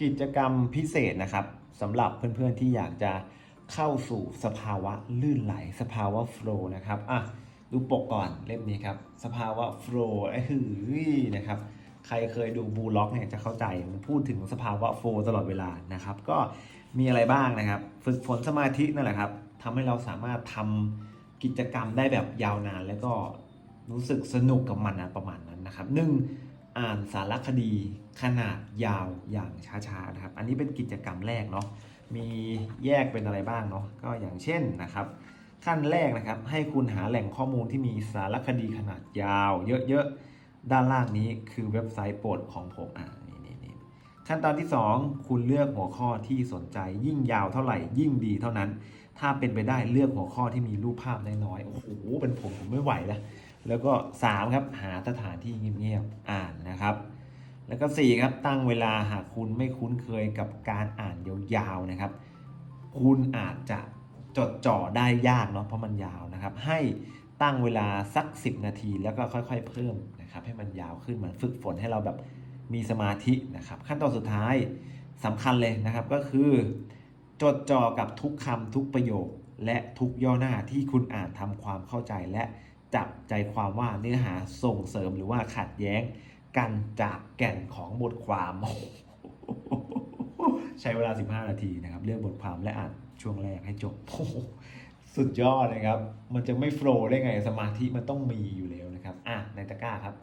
กิจกรรมพิเศษนะครับสำหรับเพื่อนๆที่อยากจะเข้าสู่สภาวะลื่นไหล สภาวะโฟล์นะครับอะดูปกก่อนเล่มนี้ครับ สภาวะโฟล์ไอ้หือนะครับใครเคยดูบูล็อกเนี่ยจะเข้าใจมันพูดถึงสภาวะโฟล์ตลอดเวลานะครับ ก็มีอะไรบ้างนะครับ ฝึกฝนสมาธินั่นแหละครับทำให้เราสามารถทำกิจกรรมได้แบบยาวนาน แล้วก็รู้สึกสนุกกับมันนะประมาณนั้นนะครับหนึ่ง อ่านสารคดีขนาดยาวอย่างช้าๆนะครับ อันนี้เป็นกิจกรรมแรกเนาะ มีแยกเป็นอะไรบ้างเนาะ ก็อย่างเช่นนะครับ ขั้นแรกนะครับ ให้คุณหาแหล่งข้อมูลที่มีสารคดีขนาดยาวเยอะๆ ด้านล่างนี้คือเว็บไซต์โปรดของผมอ่านี่นี่นี่ขั้นตอนที่ 2 คุณเลือกหัวข้อที่สนใจยิ่งยาวเท่าไหร่ยิ่งดีเท่านั้น ถ้าเป็นไปได้เลือกหัวข้อที่มีรูปภาพน้อยๆ โอ้โห เป็นผมผมไม่ไหวแล้ว แล้วก็ 3 ครับหาสถานที่เงียบๆอ่านนะครับ แล้วก็ 4 ครับตั้งเวลาหากคุณไม่คุ้นเคยกับการอ่านยาวๆนะครับ คุณอาจจะจดจ่อได้ยากเนาะเพราะมันยาวนะครับ ให้ตั้งเวลาสัก 10 นาที แล้วก็ค่อยๆ เพิ่มนะครับ ให้มันยาวขึ้นมือนฝึกฝนให้เราแบบมีสมาธินะครับ ขั้นตอนสุดท้ายสำคัญเลยนะครับก็คือ จดจ่อกับทุกคำทุกประโยค และทุกย่อหน้าที่คุณอ่านทำความเข้าใจและ จับใจความว่าเนื้อหาส่งเสริมหรือว่าขัดแย้งกันจากแก่นของบทความ ใช้เวลา 15 นาทีนะครับ เลือกบทความและอ่านช่วงแรกให้จบสุดยอดนะครับ มันจะไม่โฟล์ได้ไงสมาธิมันต้องมีอยู่แล้วนะครับ อะในตะกร้าครับ